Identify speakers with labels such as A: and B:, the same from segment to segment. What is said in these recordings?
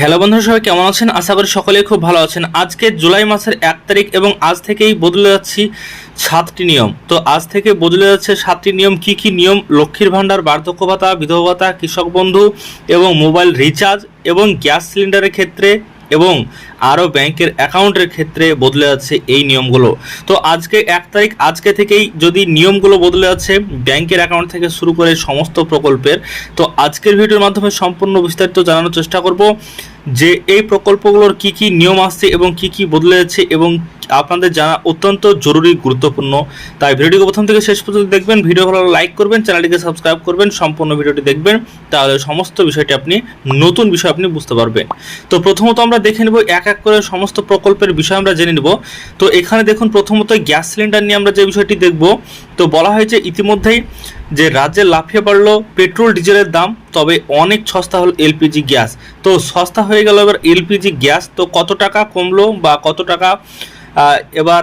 A: Hello বন্ধুরা, সবাই কেমন আছেন? আশা করি সকলেই খুব ভালো আছেন। আজকে জুলাই মাসের এক তারিখ এবং আজ থেকেই বদলে যাচ্ছি সাতটি নিয়ম। তো আজ থেকে বদলে যাচ্ছে সাতটি নিয়ম। কি কি নিয়ম? লক্ষ্মীর ভাণ্ডার, বার্ধক্য ভাতা, বিধবা ভাতা, কৃষক বন্ধু এবং মোবাইল রিচার্জ এবং গ্যাস সিলিন্ডারের ক্ষেত্রে এবং আরও ব্যাংকের অ্যাকাউন্টের ক্ষেত্রে বদলে যাচ্ছে এই নিয়মগুলো। তো আজকে এক তারিখ, আজকে থেকেই যদি নিয়মগুলো বদলে যাচ্ছে, ব্যাংকের অ্যাকাউন্ট থেকে শুরু করে সমস্ত প্রকল্পের, তো আজকের ভিডিওর মাধ্যমে সম্পূর্ণ বিস্তারিত জানানোর চেষ্টা করব যে এই প্রকল্পগুলোর কি কি নিয়ম আসছে এবং কি কি বদলে যাচ্ছে এবং আপনাদের জানা অত্যন্ত জরুরি, গুরুত্বপূর্ণ। তাই ভিডিওটিকে প্রথম থেকে শেষ পর্যন্ত দেখবেন ভিডিও ভালো লাইক করবেন, চ্যানেলটিকে সাবস্ক্রাইব করবেন, সম্পূর্ণ ভিডিওটি দেখবেন, তাহলে সমস্ত বিষয়টি আপনি, নতুন বিষয় আপনি বুঝতে পারবেন। তো প্রথমত আমরা দেখে নেব এক এক করে সমস্ত প্রকল্পের বিষয় আমরা জেনে নেব। তো এখানে দেখুন প্রথমত গ্যাস সিলিন্ডার নিয়ে আমরা যে বিষয়টি দেখব, তো বলা হয়েছে ইতিমধ্যেই যে রাজ্যে লাফিয়ে পড়ল পেট্রোল, ডিজেলের দাম, তবে অনেক সস্তা হলো এলপিজি গ্যাস। তো সস্তা হয়ে গেল এবার এলপিজি গ্যাস, তো কত টাকা কমলো বা কত টাকা এবার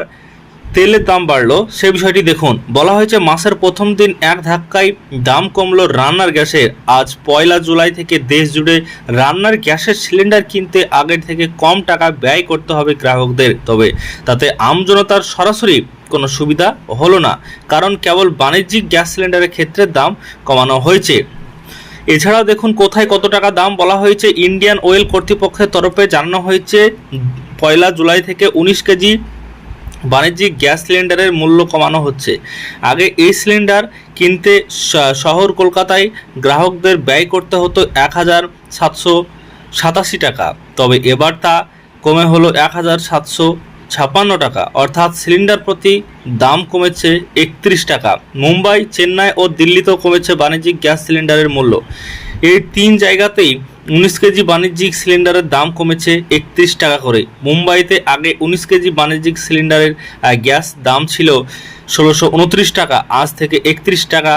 A: তেলের দাম বাড়লো। সে বিষয়টি দেখুন। বলা হয়েছে মাসের প্রথম দিন এক ধাক্কায় দাম কমলো রান্নার গ্যাসের আজ পয়লা জুলাই থেকে দেশ জুড়ে রান্নার গ্যাসের সিলিন্ডার কিনতে আগের থেকে কম টাকা ব্যয় করতে হবে গ্রাহকদের। তবে তাতে আমজনতার সরাসরি কোনো সুবিধা হলো না, কারণ কেবল বাণিজ্যিক গ্যাস সিলিন্ডারের ক্ষেত্রে দাম কমানো হয়েছে। এছাড়াও দেখুন, কোথায় কত টাকা দাম বলা হয়েছে, ইন্ডিয়ান অয়েল কর্তৃপক্ষের তরফে জানানো হয়েছে, পয়লা জুলাই থেকে উনিশ কেজি বাণিজ্যিক গ্যাস সিলিন্ডারের মূল্য কমানো হচ্ছে। আগে এই সিলিন্ডার কিনতে শহর কলকাতায় গ্রাহকদের ব্যয় করতে হতো এক হাজার সাতশো সাতাশি টাকা। তবে এবার তা কমে হলো এক হাজার সাতশো ছাপ্পান্ন টাকা। অর্থাৎ সিলিন্ডার প্রতি দাম কমেছে একত্রিশ টাকা। মুম্বাই, চেন্নাই ও দিল্লিতেও কমেছে বাণিজ্যিক গ্যাস সিলিন্ডারের মূল্য। এই তিন জায়গাতেই উনিশ কেজি বাণিজ্যিক সিলিন্ডারের দাম কমেছে একত্রিশ টাকা করে। মুম্বাইতে আগে উনিশ কেজি বাণিজ্যিক সিলিন্ডারের গ্যাস দাম ছিল ষোলোশো উনত্রিশ টাকা, আজ থেকে একত্রিশ টাকা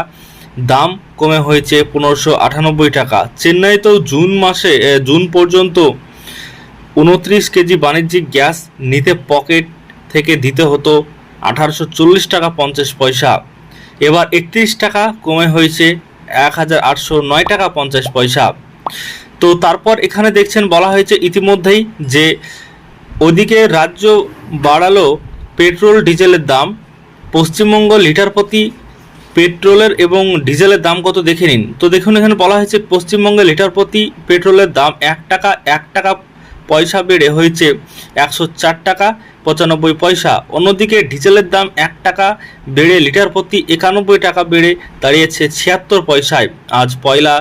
A: দাম কমে হয়েছে পনেরোশো আটানব্বই টাকা। চেন্নাইতেও জুন মাসে জুন পর্যন্ত উনত্রিশ কেজি বাণিজ্যিক গ্যাস নিতে পকেট থেকে দিতে হতো আঠারোশো চল্লিশ টাকা পঞ্চাশ পয়সা। এবার একত্রিশ টাকা কমে হয়েছে এক হাজার আটশো নয় টাকা পঞ্চাশ পয়সা। তো তারপর এখানে দেখছেন বলা হয়েছে ইতিমধ্যেই যে ওদিকে রাজ্য বাড়ালো পেট্রোল, ডিজেলের দাম। পশ্চিমবঙ্গ লিটার প্রতি পেট্রোলের এবং ডিজেলের দাম কত দেখে নিন। তো দেখুন, এখানে বলা হয়েছে পশ্চিমবঙ্গে লিটার প্রতি পেট্রোলের দাম এক টাকা এক টাকা পয়সা বেড়ে হয়েছে একশো চার টাকা পঁচানব্বই পয়সা। অন্যদিকে ডিজেলের দাম এক টাকা বেড়ে লিটার প্রতি একানব্বই টাকা বেড়ে দাঁড়িয়েছে ছিয়াত্তর পয়সায়। আজ পয়লা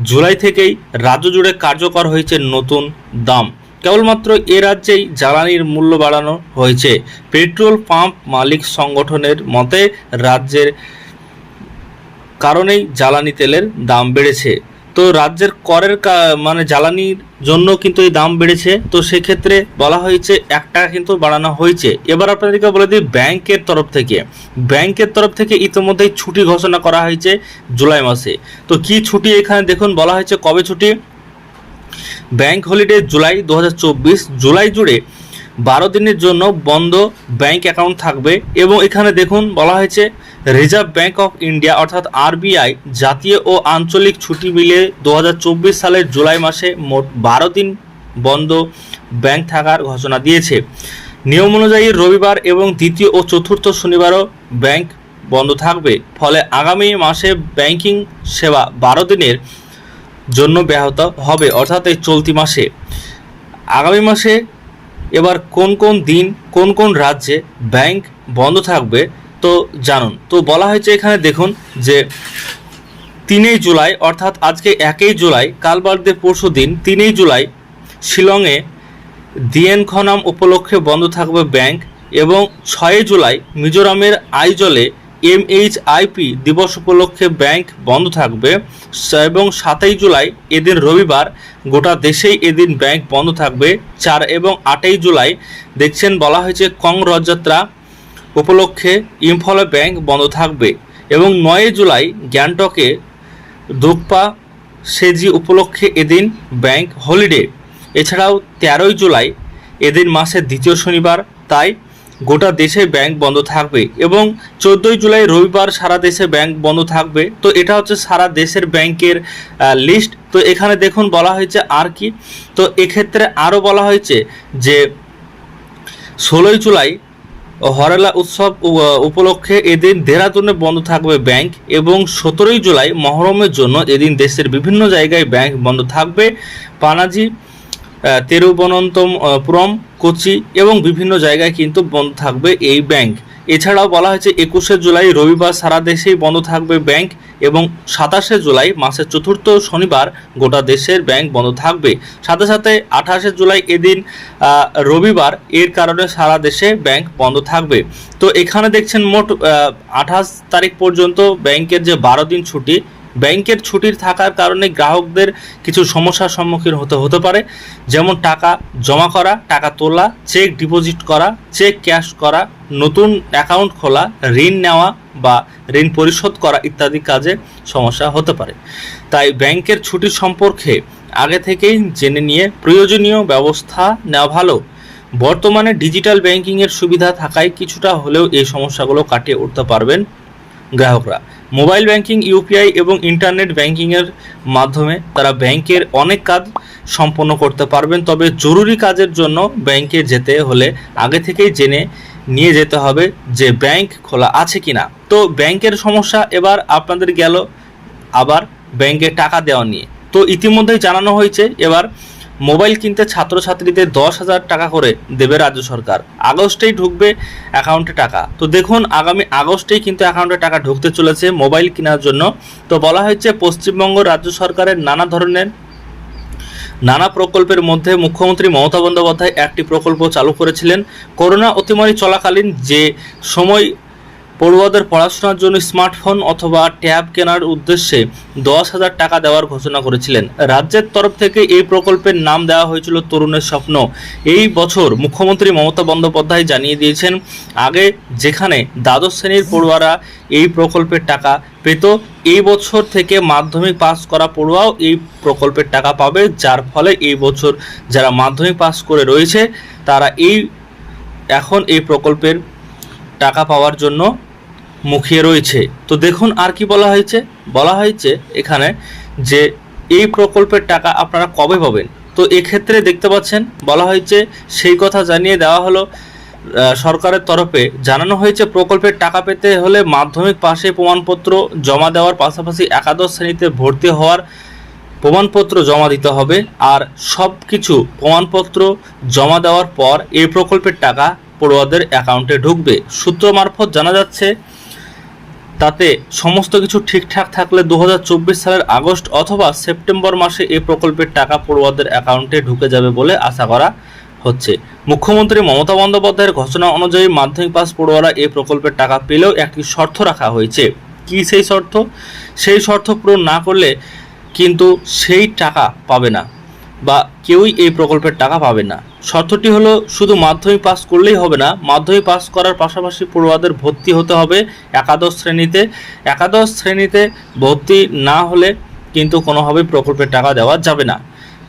A: জুলাই থেকেই রাজ্য জুড়ে কার্যকর হয়েছে নতুন দাম। কেবলমাত্র এ রাজ্যেই জ্বালানির মূল্য বাড়ানো হয়েছে। পেট্রোল পাম্প মালিক সংগঠনের মতে, রাজ্যের কারণেই জ্বালানি তেলের দাম বেড়েছে। তো রাজ্যের করের মানে জ্বালানির জন্য কিন্তু এই দাম বেড়েছে। তো সেক্ষেত্রে বলা হয়েছে এক টাকা কিন্তু বাড়ানো হয়েছে। এবার আপনাদেরকে বলে দিই ব্যাংকের তরফ থেকে। ব্যাংকের তরফ থেকে ইতিমধ্যেই ছুটি ঘোষণা করা হয়েছে জুলাই মাসে। তো কি ছুটি এখানে দেখুন, বলা হয়েছে কবে ছুটি? ব্যাংক হলিডে জুলাই দু হাজার চব্বিশ, জুলাই জুড়ে বারো দিনের জন্য বন্ধ ব্যাংক অ্যাকাউন্ট থাকবে এবং এখানে দেখুন বলা হয়েছে রিজার্ভ ব্যাংক অফ ইন্ডিয়া অর্থাৎ আরবিআই জাতীয় ও আঞ্চলিক ছুটি মিলিয়ে দু সালের জুলাই মাসে মোট বারো দিন বন্ধ ব্যাংক থাকার ঘোষণা দিয়েছে। নিয়ম অনুযায়ী রবিবার এবং দ্বিতীয় ও চতুর্থ শনিবারও ব্যাংক বন্ধ থাকবে। ফলে আগামী মাসে ব্যাংকিং সেবা বারো দিনের জন্য ব্যাহত হবে, অর্থাৎ এই চলতি মাসে। আগামী মাসে এবার কোন কোন দিন, কোন কোন রাজ্যে ব্যাংক বন্ধ থাকবে, তো জানুন। তো বলা হয়েছে এখানে দেখুন যে তিনই জুলাই, অর্থাৎ আজকে একই জুলাই, কাল পরশু দিন, তিনই জুলাই, শিলংয়ে দিয়েন খনাম উপলক্ষে বন্ধ থাকবে ব্যাংক এবং ছয়ই জুলাই মিজোরামের আইজলে এমএইচআইপি দিবস উপলক্ষে ব্যাংক বন্ধ থাকবে এবং সাতই জুলাই এদিন রবিবার গোটা দেশেই এদিন ব্যাংক বন্ধ থাকবে। চার এবং আটই জুলাই দেখছেন বলা হয়েছে কং রথযাত্রা উপলক্ষে ইম্ফলে ব্যাংক বন্ধ থাকবে এবং নয় জুলাই গ্যাংটকে দোকপা সেজি উপলক্ষে এদিন ব্যাংক হলিডে। এছাড়াও তেরোই জুলাই এদিন মাসের দ্বিতীয় শনিবার, তাই গোটা দেশে ব্যাংক বন্ধ থাকবে এবং চোদ্দোই জুলাই রবিবার সারা দেশে ব্যাংক বন্ধ থাকবে। তো এটা হচ্ছে সারা দেশের ব্যাংকের লিস্ট তো এখানে দেখুন বলা হয়েছে আর কি। তো এক্ষেত্রে আরও বলা হয়েছে যে ষোলোই জুলাই হরেলা উৎসব উপলক্ষে এদিন দেরাদুনে বন্ধ থাকবে ব্যাংক এবং সতেরোই জুলাই মহরমের জন্য এদিন দেশের বিভিন্ন জায়গায় ব্যাংক বন্ধ থাকবে। পানাজি তিরুবনন্তপুরম কোচি এবং বিভিন্ন জায়গায় কিন্তু বন্ধ থাকবে এই ব্যাংক। এছাড়াও বলা হয়েছে, একুশে জুলাই রবিবার সারা দেশেই বন্ধ থাকবে ব্যাংক এবং সাতাশে জুলাই মাসের চতুর্থ শনিবার গোটা দেশের ব্যাংক বন্ধ থাকবে। সাথে সাথে আঠাশে জুলাই এদিন রবিবার এর কারণে সারা দেশে ব্যাংক বন্ধ থাকবে। তো এখানে দেখছেন মোট আঠাশ তারিখ পর্যন্ত ব্যাংকের যে বারো দিন ছুটি ব্যাংকের ছুটির থাকার কারণে গ্রাহকদের কিছু সমস্যার সম্মুখীন হতে হতে পারে। যেমন টাকা জমা করা, টাকা তোলা চেক ডিপোজিট করা চেক ক্যাশ করা, নতুন অ্যাকাউন্ট খোলা, ঋণ নেওয়া বা ঋণ পরিশোধ করা ইত্যাদি কাজে সমস্যা হতে পারে। তাই ব্যাংকের ছুটি সম্পর্কে আগে থেকেই জেনে নিয়ে প্রয়োজনীয় ব্যবস্থা নেওয়া ভালো। বর্তমানে ডিজিটাল ব্যাংকিংয়ের সুবিধা থাকায় কিছুটা হলেও এই সমস্যাগুলো কাটিয়ে উঠতে পারবেন গ্রাহকরা। মোবাইল ব্যাংকিং ইউপিআই এবং ইন্টারনেট ব্যাংকিংয়ের মাধ্যমে তারা ব্যাংকের অনেক কাজ সম্পন্ন করতে পারবেন। তবে জরুরি কাজের জন্য ব্যাংকে যেতে হলে আগে থেকেই জেনে নিয়ে যেতে হবে যে ব্যাংক খোলা আছে কিনা। তো ব্যাংকের সমস্যা এবার আপনাদের গেল আবার ব্যাংকে টাকা দেওয়া নিয়ে। তো ইতিমধ্যেই জানানো হয়েছে, এবার মোবাইল কিনতে ছাত্রছাত্রীদের দশ হাজার টাকা করে দেবে রাজ্য সরকার। আগস্টেই ঢুকবে অ্যাকাউন্টে টাকা। তো দেখুন, আগামী আগস্টেই কিন্তু অ্যাকাউন্টে টাকা ঢুকতে চলেছে মোবাইল কেনার জন্য। তো বলা হয়েছে, পশ্চিমবঙ্গ রাজ্য সরকারের নানা ধরনের, নানা প্রকল্পের মধ্যে মুখ্যমন্ত্রী মমতা বন্দ্যোপাধ্যায় একটি প্রকল্প চালু করেছিলেন। করোনা অতিমারি চলাকালীন যে সময় পড়ুয়াদের পড়াশোনার জন্য স্মার্টফোন অথবা ট্যাব কেনার উদ্দেশ্যে দশ হাজার টাকা দেওয়ার ঘোষণা করেছিলেন। রাজ্যের তরফ থেকে এই প্রকল্পের নাম দেওয়া হয়েছিল তরুণের স্বপ্ন। এই বছর মুখ্যমন্ত্রী মমতা বন্দ্যোপাধ্যায় জানিয়ে দিয়েছেন, আগে যেখানে দ্বাদশ শ্রেণির পড়ুয়ারা এই প্রকল্পের টাকা পেত, এই বছর থেকে মাধ্যমিক পাস করা পড়ুয়াও এই প্রকল্পের টাকা পাবে। যার ফলে এই বছর যারা মাধ্যমিক পাস করে রয়েছে, তারা এই, এখন এই প্রকল্পের টাকা পাওয়ার জন্য মুখিয়ে রয়েছে। তো দেখুন আর কি বলা হয়েছে। বলা হয়েছে এখানে যে এই প্রকল্পের টাকা আপনারা কবে পাবেন? তো এক্ষেত্রে দেখতে পাচ্ছেন, বলা হয়েছে, সেই কথা জানিয়ে দেওয়া হলো সরকারের তরফে। জানানো হয়েছে, প্রকল্পের টাকা পেতে হলে মাধ্যমিক পাশে প্রমাণপত্র জমা দেওয়ার পাশাপাশি একাদশ শ্রেণীতে ভর্তি হওয়ার প্রমাণপত্র জমা দিতে হবে। আর সব কিছু প্রমাণপত্র জমা দেওয়ার পর এই প্রকল্পের টাকা পড়ুয়াদের অ্যাকাউন্টে ঢুকবে। সূত্র মারফত জানা যাচ্ছে, তাতে সমস্ত কিছু ঠিকঠাক থাকলে দু হাজার চব্বিশ সালের আগস্ট অথবা সেপ্টেম্বর মাসে এই প্রকল্পের টাকা পড়ুয়াদের অ্যাকাউন্টে ঢুকে যাবে বলে আশা করা হচ্ছে। মুখ্যমন্ত্রী মমতা বন্দ্যোপাধ্যায়ের ঘোষণা অনুযায়ী মাধ্যমিক পাস পড়ুয়ারা এই প্রকল্পের টাকা পেলেও একটি শর্ত রাখা হয়েছে। কি সেই শর্ত? সেই শর্ত পূরণ না করলে কিন্তু সেই টাকা পাবে না। বা কেউই এই প্রকল্পের টাকা পাবে না। শর্তটি হলো, শুধু মাধ্যমিক পাস করলেই হবে না, মাধ্যমিক পাস করার পাশাপাশি পড়ুয়াদের ভর্তি হতে হবে একাদশ শ্রেণীতে। একাদশ শ্রেণীতে ভর্তি না হলে কিন্তু কোনোভাবেই প্রকল্পের টাকা দেওয়া যাবে না।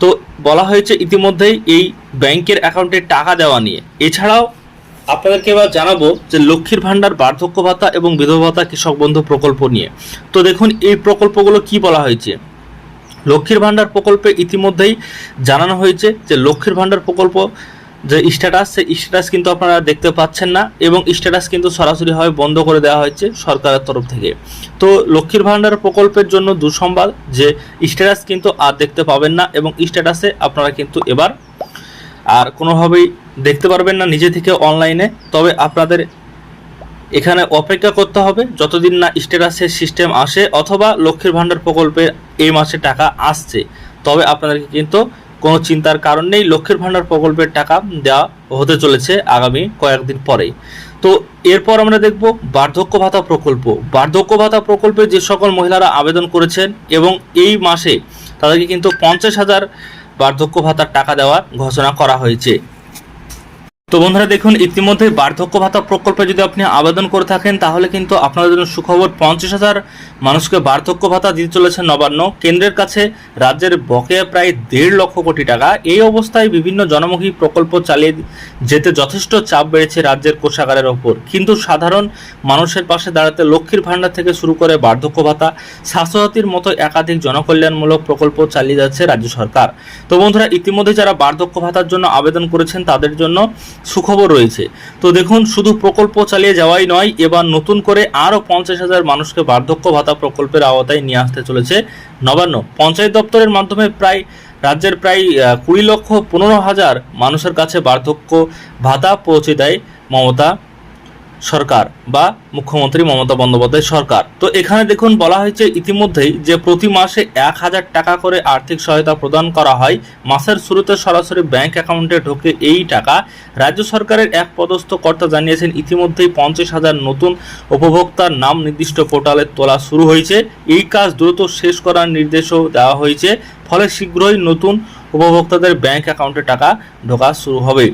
A: তো বলা হয়েছে ইতিমধ্যেই এই ব্যাংকের অ্যাকাউন্টে টাকা দেওয়া নিয়ে। এছাড়াও আপনাদেরকে এবার জানাব যে লক্ষ্মীর ভাণ্ডার, বার্ধক্য ভাতা এবং বিধবা ভাতা কৃষক বন্ধু প্রকল্প নিয়ে। তো দেখুন, এই প্রকল্পগুলো কি বলা হয়েছে? লক্ষ্মীর ভাণ্ডার প্রকল্পে ইতিমধ্যেই জানানো হয়েছে যে লক্ষ্মীর ভাণ্ডার প্রকল্প যে স্ট্যাটাস সেই স্ট্যাটাস কিন্তু আপনারা দেখতে পাচ্ছেন না এবং স্ট্যাটাস কিন্তু সরাসরিভাবে বন্ধ করে দেওয়া হয়েছে সরকারের তরফ থেকে। তো লক্ষ্মীর ভাণ্ডার প্রকল্পের জন্য দুঃসংবাদ যে স্ট্যাটাস কিন্তু আর দেখতে পাবেন না এবং স্ট্যাটাসে আপনারা কিন্তু এবার আর কোনোভাবেই দেখতে পারবেন না নিজে থেকে অনলাইনে তবে আপনাদের এখানে অপেক্ষা করতে হবে। যতদিন না স্ট্যাটাসের সিস্টেম আসে অথবা লক্ষ্মীর ভাণ্ডার প্রকল্পে এই মাসে টাকা আসছে, তবে আপনাদেরকে কিন্তু কোনো চিন্তার কারণ নেই, লক্ষ্মীর ভাণ্ডার প্রকল্পের টাকা দেওয়া হতে চলেছে আগামী কয়েকদিন পরে তো এরপর আমরা দেখব বার্ধক্য ভাতা প্রকল্প। বার্ধক্য ভাতা প্রকল্পে যে সকল মহিলারা আবেদন করেছেন এবং এই মাসে তাদেরকে কিন্তু পঞ্চাশ হাজার বার্ধক্য ভাতার টাকা দেওয়ার ঘোষণা করা হয়েছে। তো বন্ধুরা দেখুন, ইতিমধ্যে বার্ধক্য ভাতা প্রকল্পে যদি আপনি আবেদন করে থাকেন, তাহলে কিন্তু আপনাদের জন্য সুখবর পঞ্চাশ হাজার মানুষকে বার্ধক্য ভাতা দিতে চলেছে নবান্ন। কেন্দ্রের কাছে রাজ্যের বকেয়া প্রায় দেড় লক্ষ কোটি টাকা। এই অবস্থায় বিভিন্ন জনমুখী প্রকল্প চালিয়ে যেতে যথেষ্ট চাপ বেড়েছে রাজ্যের কোষাগারের ওপর। কিন্তু সাধারণ মানুষের পাশে দাঁড়াতে লক্ষ্মীর ভাণ্ডার থেকে শুরু করে বার্ধক্য ভাতা, স্বাস্থ্যসাথীর মতো একাধিক জনকল্যাণমূলক প্রকল্প চালিয়ে যাচ্ছে রাজ্য সরকার। তো বন্ধুরা, ইতিমধ্যে যারা বার্ধক্য ভাতার জন্য আবেদন করেছেন, তাদের জন্য সুখবর রয়েছে। তো দেখুন, শুধু প্রকল্প চালিয়ে যাওয়াই নয়, এবার নতুন করে আরও পঞ্চাশ হাজার মানুষকে বার্ধক্য ভাতা প্রকল্পের আওতায় নিয়ে আসতে চলেছে নবান্ন। পঞ্চায়েত দপ্তরের মাধ্যমে প্রায়, রাজ্যের প্রায় কুড়ি লক্ষ পনেরো হাজার মানুষের কাছে বার্ধক্য ভাতা পৌঁছে দেয় মমতা। সরকার বা মুখ্যমন্ত্রী মমতা বন্দ্যোপাধ্যায় সরকার। তো এখানে দেখুন বলা হয়েছে ইতিমধ্যেই যে প্রতি মাসে এক হাজার টাকা করে আর্থিক সহায়তা প্রদান করা হয়। মাসের শুরুতে সরাসরি ব্যাংক অ্যাকাউন্টে ঢোকে এই টাকা। রাজ্য সরকারের এক পদস্থ কর্তা জানিয়েছেন, ইতিমধ্যেই পঞ্চাশ হাজার নতুন উপভোক্তার নাম নির্দিষ্ট পোর্টালে তোলা শুরু হয়েছে। এই কাজ দ্রুত শেষ করার নির্দেশও দেওয়া হয়েছে। ফলে শীঘ্রই নতুন উপভোক্তাদের ব্যাংক অ্যাকাউন্টে টাকা ঢোকা শুরু হবে।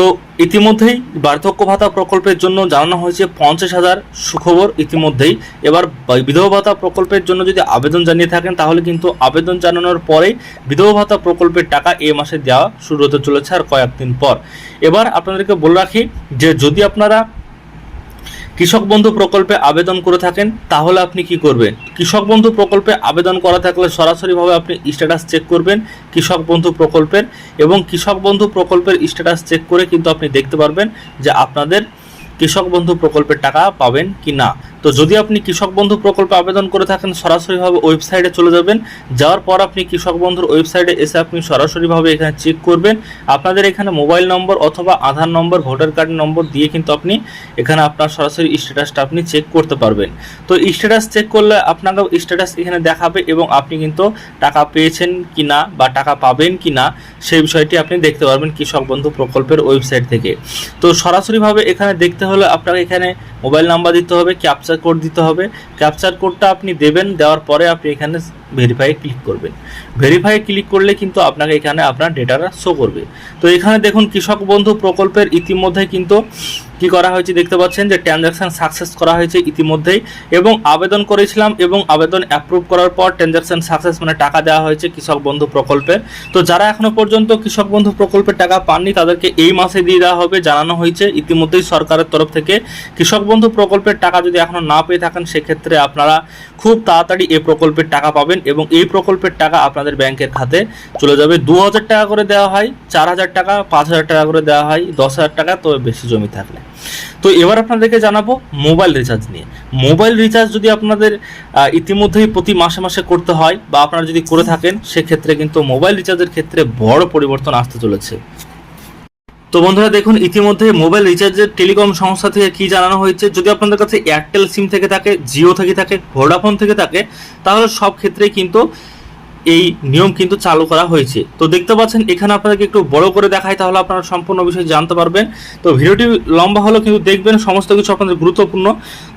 A: তো ইতিমধ্যেই বার্ধক্য ভাতা প্রকল্পের জন্য জানানো হয়েছে পঞ্চাশ হাজার সুখবর ইতিমধ্যেই। এবার বিধবা ভাতা প্রকল্পের জন্য যদি আবেদন জানিয়ে থাকেন, তাহলে কিন্তু আবেদন জানানোর পরেই বিধবা ভাতা প্রকল্পের টাকা এ মাসে দেওয়া শুরু হতে চলেছে আর কয়েকদিন পর। এবার আপনাদেরকে বলে রাখি যে যদি আপনারা কৃষক বন্ধু প্রকল্পে আবেদন করে থাকেন, তাহলে আপনি কি করবেন? কৃষক বন্ধু প্রকল্পে আবেদন করা থাকলে সরাসরিভাবে আপনি স্ট্যাটাস চেক করবেন কৃষক বন্ধু প্রকল্পের এবং কৃষক বন্ধু প্রকল্পের স্ট্যাটাস চেক করে কিন্তু আপনি দেখতে পারবেন যে আপনাদের কৃষক বন্ধু প্রকল্পের টাকা পাবেন কি না তো যদি আপনি কৃষক বন্ধু প্রকল্পে আবেদন করে থাকেন, সরাসরিভাবে ওয়েবসাইটে চলে যাবেন। যাওয়ার পর আপনি কৃষক বন্ধুর ওয়েবসাইটে এসে আপনি সরাসরিভাবে এখানে চেক করবেন। আপনাদের এখানে মোবাইল নম্বর অথবা আধার নম্বর, ভোটার কার্ড নম্বর দিয়ে কিন্তু আপনি এখানে আপনার সরাসরি স্ট্যাটাসটা আপনি চেক করতে পারবেন। তো স্ট্যাটাস চেক করলে আপনাকে স্ট্যাটাস এখানে দেখাবে এবং আপনি কিন্তু টাকা পেয়েছেন কি না বা টাকা পাবেন কি না সেই বিষয়টি আপনি দেখতে পারবেন কৃষক বন্ধু প্রকল্পের ওয়েবসাইট থেকে। তো সরাসরিভাবে এখানে দেখতে হলে আপনাকে এখানে মোবাইল নাম্বার দিতে হবে ক্যাপচার কোড দিতে হবে। ক্যাপচার কোডটা আপনি দেবেন দেওয়ার পরে আপনি এখানে ভেরিফাই ক্লিক করবেন। ভেরিফাই ক্লিক করলে কিন্তু আপনাকে এখানে আপনার ডেটাটা শো করবে। তো এখানে দেখুন কৃষক বন্ধু প্রকল্পের ইতিমধ্যে কিন্তু কি করা হয়েছে দেখতে পাচ্ছেন যে ট্রানজ্যাকশন সাকসেস করা হয়েছে ইতিমধ্যেই এবং আবেদন করেছিলাম এবং আবেদন অ্যাপ্রুভ করার পর ট্রানজ্যাকশন সাকসেস মানে টাকা দেওয়া হয়েছে কৃষক বন্ধু প্রকল্পের তো যারা এখনও পর্যন্ত কৃষক বন্ধু প্রকল্পের টাকা পাননি তাদেরকে এই মাসে দিয়ে দেওয়া হবে। জানানো হয়েছে ইতিমধ্যেই সরকারের তরফ থেকে। কৃষক বন্ধু প্রকল্পের টাকা যদি এখনও না পেয়ে থাকেন, সেক্ষেত্রে আপনারা খুব তাড়াতাড়ি এই প্রকল্পের টাকা পাবেন। এবং এই প্রকল্পের টাকা আপনাদের ব্যাংকের খাতে চলে যাবে। দু হাজার টাকা করে দেওয়া হয় চার হাজার টাকা পাঁচ হাজার টাকা করে দেওয়া হয় দশ হাজার টাকা তবে বেশি জমি থাকলে। তো এবার আপনাদেরকে জানাব মোবাইল রিচার্জ নিয়ে। মোবাইল রিচার্জ যদি আপনাদের ইতিমধ্যেই প্রতি মাসে মাসে করতে হয় বা আপনারা যদি করে থাকেন, সেক্ষেত্রে কিন্তু মোবাইল রিচার্জের ক্ষেত্রে বড় পরিবর্তন আসতে চলেছে। তো বন্ধুরা দেখুন, ইতিমধ্যে মোবাইল রিচার্জের টেলিকম সংস্থা থেকে কি জানানো হয়েছে? যদি আপনাদের কাছে এয়ারটেল সিম থেকে থাকে জিও থেকে থাকে ভোডাফোন থেকে থাকে, তাহলে সব ক্ষেত্রেই কিন্তু এই নিয়ম কিন্তু চালু করা হয়েছে। তো দেখতে পাচ্ছেন, এখানে আপনাদেরকে একটু বড় করে দেখাই, তাহলে আপনারা সম্পূর্ণ বিষয় জানতে পারবেন। তো ভিডিওটি লম্বা হলেও কিন্তু দেখবেন, সমস্ত কিছু আপনাদের গুরুত্বপূর্ণ।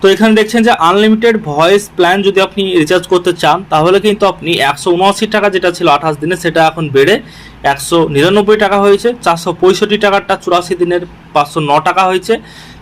A: তো এখানে দেখছেন যে আনলিমিটেড ভয়েস প্ল্যান যদি আপনি রিচার্জ করতে চান, তাহলে কিন্তু আপনি একশো উনআশি টাকা যেটা ছিল আঠাশ দিনে, সেটা এখন বেড়ে একশো নিরানব্বই টাকা হয়েছে। চারশো পঁয়ষট্টি টাকারটা চুরাশি দিনের পাঁচশো ন টাকা হয়েছে।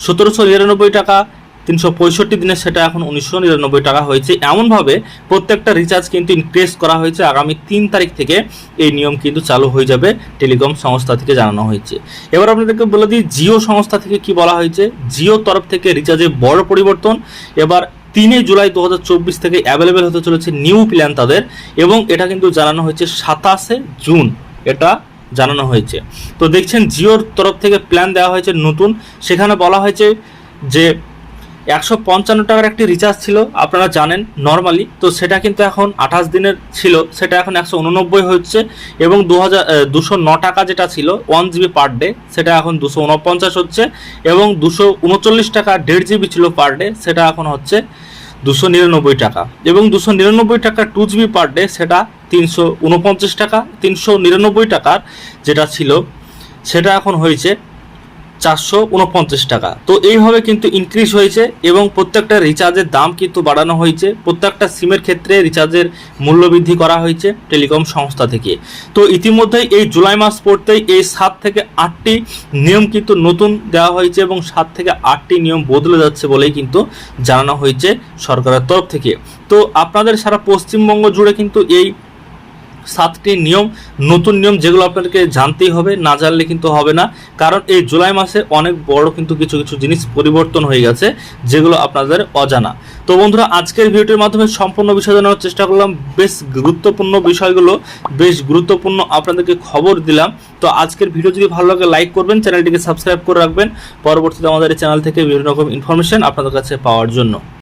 A: সতেরোশো নিরানব্বই টাকা তিনশো পঁয়ষট্টি দিনের সেটা এখন উনিশশো নিরানব্বই টাকা হয়েছে। এমনভাবে প্রত্যেকটা রিচার্জ কিন্তু ইনক্রিজ করা হয়েছে। আগামী তিন তারিখ থেকে এই নিয়ম কিন্তু চালু হয়ে যাবে টেলিকম সংস্থা থেকে জানানো হয়েছে। এবার আপনাদেরকে বলে দিই, জিও সংস্থা থেকে কি বলা হয়েছে? জিও তরফ থেকে রিচার্জে বড় পরিবর্তন। এবার তিনে জুলাই দু হাজার চব্বিশ থেকে অ্যাভেলেবেল হতে চলেছে নিউ প্ল্যান তাদের এবং এটা কিন্তু জানানো হয়েছে সাতাশে জুন। এটা জানানো হয়েছে। তো দেখছেন, জিওর তরফ থেকে প্ল্যান দেওয়া হয়েছে নতুন। সেখানে বলা হয়েছে যে একশো পঞ্চান্ন টাকার একটি রিচার্জ ছিল, আপনারা জানেন নর্মালি তো সেটা কিন্তু এখন আঠাশ দিনের ছিল, সেটা এখন একশো উননব্বই হচ্ছে এবং দু হাজার দুশো ন টাকা যেটা ছিল ওয়ান জিবি পার ডে সেটা এখন দুশো উনপঞ্চাশ হচ্ছে এবং দুশো উনচল্লিশ টাকা দেড় জিবি ছিল পার ডে সেটা এখন হচ্ছে দুশো নিরানব্বই টাকা। এবং দুশো নিরানব্বই টাকা টু জিবি পার ডে সেটা তিনশো উনপঞ্চাশ টাকা, তিনশো নিরানব্বই টাকার যেটা ছিল, সেটা এখন হয়েছে চারশো উনপঞ্চাশ টাকা। তো এইভাবে কিন্তু ইনক্রিজ হয়েছে এবং প্রত্যেকটা রিচার্জের দাম কিন্তু বাড়ানো হয়েছে। প্রত্যেকটা সিমের ক্ষেত্রে রিচার্জের মূল্য বৃদ্ধি করা হয়েছে টেলিকম সংস্থা থেকে। তো ইতিমধ্যেই এই জুলাই মাস পড়তেই এই সাত থেকে আটটি নিয়ম কিন্তু নতুন দেওয়া হয়েছে এবং সাত থেকে আটটি নিয়ম বদলে যাচ্ছে বলেই কিন্তু জানানো হয়েছে সরকারের তরফ থেকে। তো আপনাদের সারা পশ্চিমবঙ্গ জুড়ে কিন্তু এই সাতটি নিয়ম, নতুন নিয়ম যেগুলো আপনাদেরকে জানতেই হবে, না জানলে কিন্তু হবে না। কারণ এই জুলাই মাসে অনেক বড় কিন্তু কিছু কিছু জিনিস পরিবর্তন হয়ে গেছে, যেগুলো আপনাদের অজানা। তো বন্ধুরা, আজকের ভিডিওটির মাধ্যমে সম্পূর্ণ বিষয় জানার চেষ্টা করলাম। বেশ গুরুত্বপূর্ণ বিষয়গুলো, বেশ গুরুত্বপূর্ণ আপনাদেরকে খবর দিলাম। তো আজকের ভিডিও যদি ভালো লাগে, লাইক করবেন, চ্যানেলটিকে সাবস্ক্রাইব করে রাখবেন। পরবর্তীতে আমাদের এই চ্যানেল থেকে বিভিন্ন রকম ইনফরমেশন আপনাদের কাছে পাওয়ার জন্য।